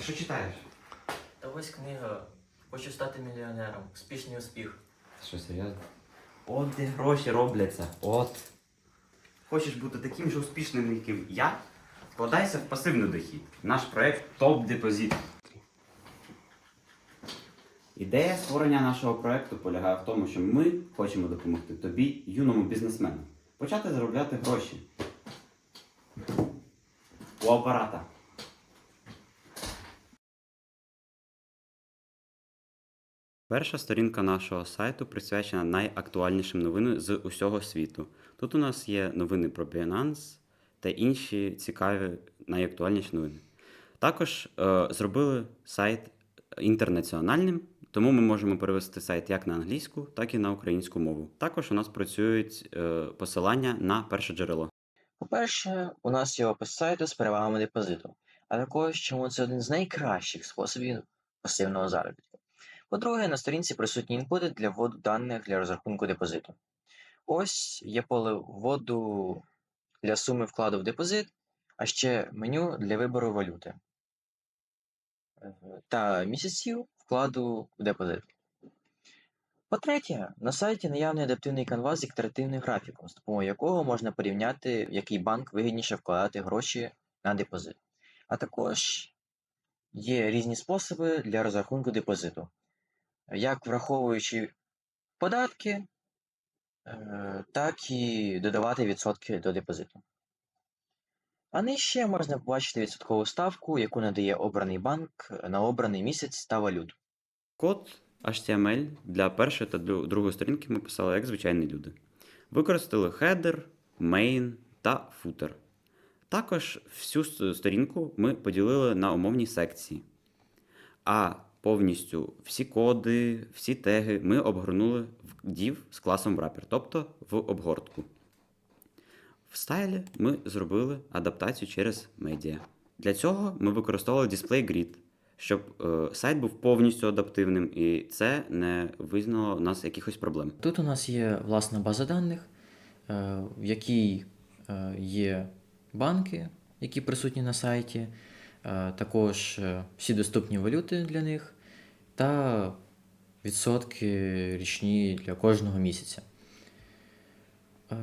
Що читаєш? Та ось книга. Хочу стати мільйонером. Успішний успіх. Що, серйозно? От де гроші робляться. От. Хочеш бути таким же успішним, яким я? Вкладайся в пасивний дохід. Наш проект Топ Депозит. Ідея створення нашого проекту полягає в тому, що ми хочемо допомогти тобі, юному бізнесмену, почати заробляти гроші. У апарата. Перша сторінка нашого сайту присвячена найактуальнішим новинам з усього світу. Тут у нас є новини про Binance та інші цікаві найактуальніші новини. Також е, зробили сайт інтернаціональним, тому ми можемо перевести сайт як на англійську, так і на українську мову. Також у нас працюють е, посилання на перше джерело. По-перше, у нас є опис сайту з перевагами депозиту, а також чому це один з найкращих способів пасивного заробітку. По-друге, на сторінці присутні інпути для вводу даних для розрахунку депозиту. Ось є поле вводу для суми вкладу в депозит, а ще меню для вибору валюти Е, та місяців вкладу в депозит. По-третє, на сайті наявний адаптивний канвас з іктеративним графіком, з допомогою якого можна порівняти, в який банк вигідніше вкладати гроші на депозит. А також є різні способи для розрахунку депозиту, як враховуючи податки, е, так і додавати відсотки до депозиту. А нижче можна побачити відсоткову ставку, яку надає обраний банк на обраний місяць та валюту. Код HTML для першої та другої сторінки ми писали як звичайні люди. Використали header, main та footer. Також всю сторінку ми поділили на умовні секції. А повністю всі коди, всі теги ми обгорнули в div з класом wrapper, тобто в обгортку. В стайлі ми зробили адаптацію через медіа. Для цього ми використовували Display Grid, щоб е, сайт був повністю адаптивним, і це не визнало нас якихось проблем. Тут у нас є власна база даних, е, в якій е, є банки, які присутні на сайті, також е, всі доступні валюти для них та відсотки річні для кожного місяця. Е,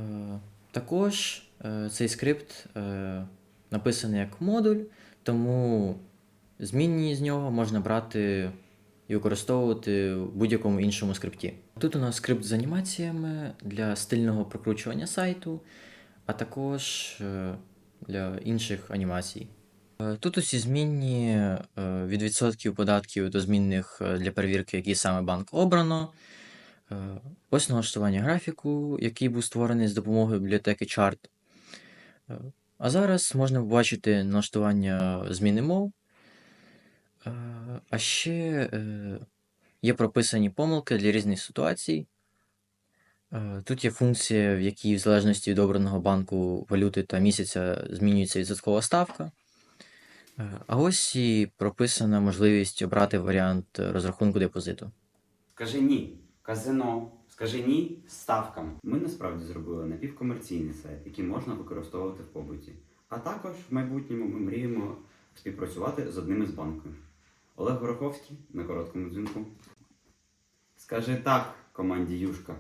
Також е, цей скрипт е, написаний як модуль, тому змінні з нього можна брати і використовувати в будь-якому іншому скрипті. Тут у нас скрипт з анімаціями для стильного прокручування сайту, а також е, для інших анімацій. Е, Тут усі змінні е, від відсотків податків до змінних е, для перевірки, який саме банк обрано. Ось налаштування графіку, який був створений з допомогою бібліотеки Chart. А зараз можна побачити налаштування зміни мов. А ще є прописані помилки для різних ситуацій. Тут є функція, в якій в залежності від обраного банку валюти та місяця змінюється відсоткова ставка. Е, А ось і прописана можливість обрати варіант розрахунку депозиту. Скажи ні казино, скажи ні ставкам. Ми насправді зробили напівкомерційний сайт, який можна використовувати в побуті. А також в майбутньому ми мріємо співпрацювати з одним із банків. Олег Гороховський на короткому дзвінку. Скажи так команді Юшка.